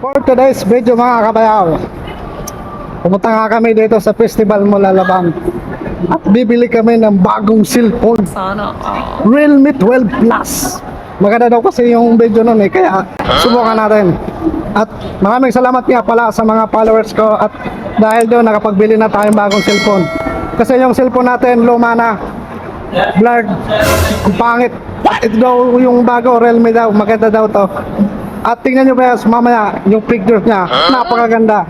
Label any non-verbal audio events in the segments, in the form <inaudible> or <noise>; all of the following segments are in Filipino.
today's video mga kabayaw. Pumunta nga kami dito sa Festival Mulalabang. At bibili kami ng bagong cellphone. Sana. Realme 12 Plus. Maganda daw kasi yung video nun eh, kaya subukan natin. At maraming salamat nga pala sa mga followers ko at dahil doon nakapagbili na tayong bagong cellphone. Kasi yung cellphone natin luma na, blurred, ang pangit. Ito daw yung bago, Realme daw, maganda daw to. At tingnan nyo guys, mamaya yung pictures niya, napakaganda.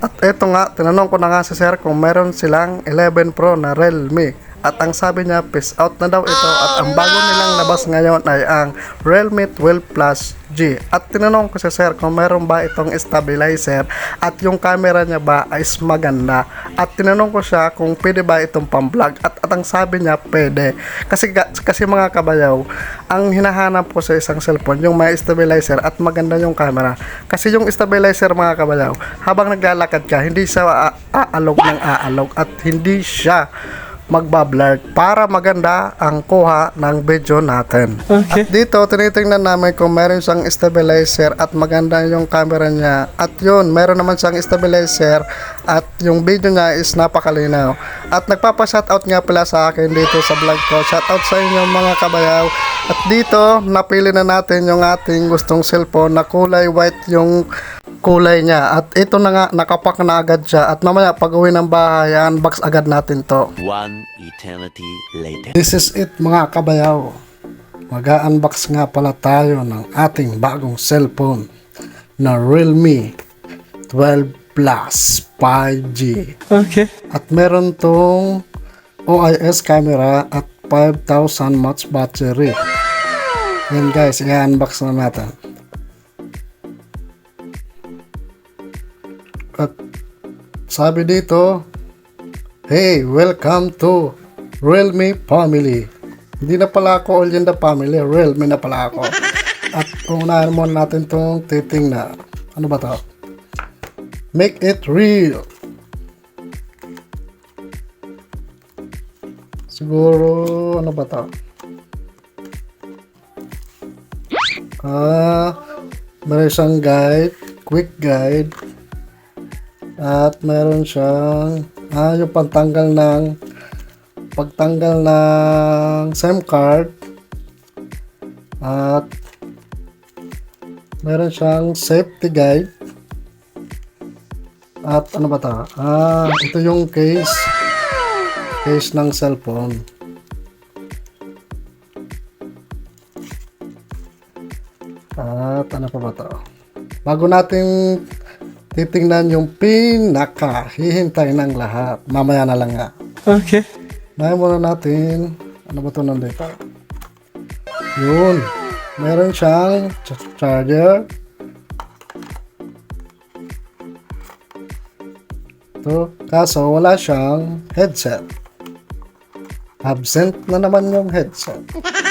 At eto nga, tinanong ko na nga sa sir kung meron silang 11 Pro na Realme. At ang sabi niya, peace out na daw ito. At ang bago nilang labas ngayon ay ang Realme 12 Plus G. At tinanong ko sa sir kung meron ba itong stabilizer at yung camera niya ba is maganda. At tinanong ko siya kung pwede ba itong pang-vlog. At, at ang sabi niya, pwede. Kasi, kasi mga kabayaw, ang hinahanap ko sa isang cellphone, yung may stabilizer at maganda yung camera. Kasi yung stabilizer mga kabayaw, habang naglalakad ka, hindi siya aalog ng aalog at hindi siya magbablur para maganda ang kuha ng video natin. At dito, tinitingnan namin kung meron siyang stabilizer at maganda yung camera niya. At yun, meron naman siyang stabilizer at yung video niya is napakalinaw. At nagpapa-shoutout nga pala sa akin dito sa vlog ko. Shoutout sa inyo mga kabayaw. At dito, napili na natin yung ating gustong cellphone na kulay white yung kulay niya. At ito na nga, nakapak na agad siya. At mamaya, pag uwi ng bahay, unbox agad natin to. One eternity later. This is it mga kabayaw. Mag-unbox nga pala tayo ng ating bagong cellphone na Realme 12 Plus 5G. Okay. At meron tong OIS camera at 5,000 mAh battery. Yan guys, i-unbox na natin. At sabi dito, Hey, welcome to Realme Family. Hindi na pala ako the family, Realme na pala ako. At unahin muna natin tong titing na, ano ba to? Make it real. Siguro, ano ba to? Ah, meron siyang guide, quick guide. At meron siyang, ah, yung pagtanggal ng, pagtanggal ng SIM card. At, meron siyang safety guide. At ano ba ta? Ah, ito yung case. Case ng cellphone. At ano pa ba to? Bago natin titingnan yung pinaka hihintay ng lahat. Mamaya na lang nga. Okay. Nahin muna natin. Ano ba ito nandito? Yun. Meron siyang ch- charger. Ito. Kaso wala siyang headset. Absent na naman yung headset. <laughs>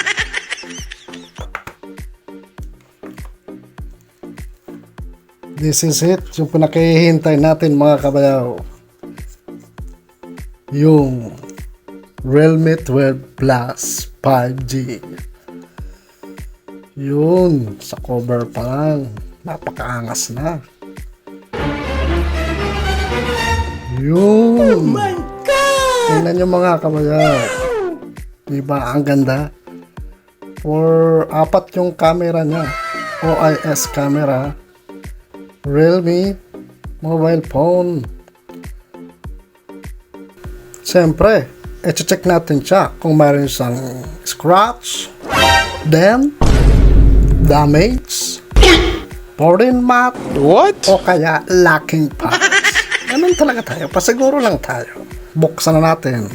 This is it. Yung pinakihintay natin mga kabayaw. Yung Realme 12 Plus 5G. Yun, sa cover pa lang. Napakaangas na. Yun. Oh my God! Tingnan nyo mga kabayaw. Diba, ang ganda. For apat yung camera niya. OIS camera. Realme mobile phone. Siyempre, i-check natin siya kung mayroon siyang scratch, dent, damage, foreign mat, What? o kaya lacking parts. Ganun talaga tayo. Pasiguro lang tayo. Buksan na natin.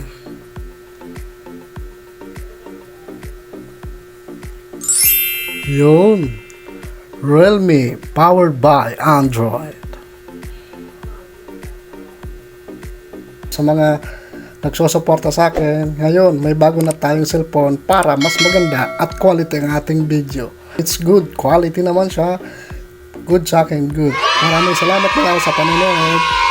Yun. Realme powered by Android. sa mga nagsusuporta sa akin. Ngayon, may bago na tayong cellphone para mas maganda at quality ang ating video. It's good. Quality naman siya. Good sa akin, good. Maraming salamat na sa panonood.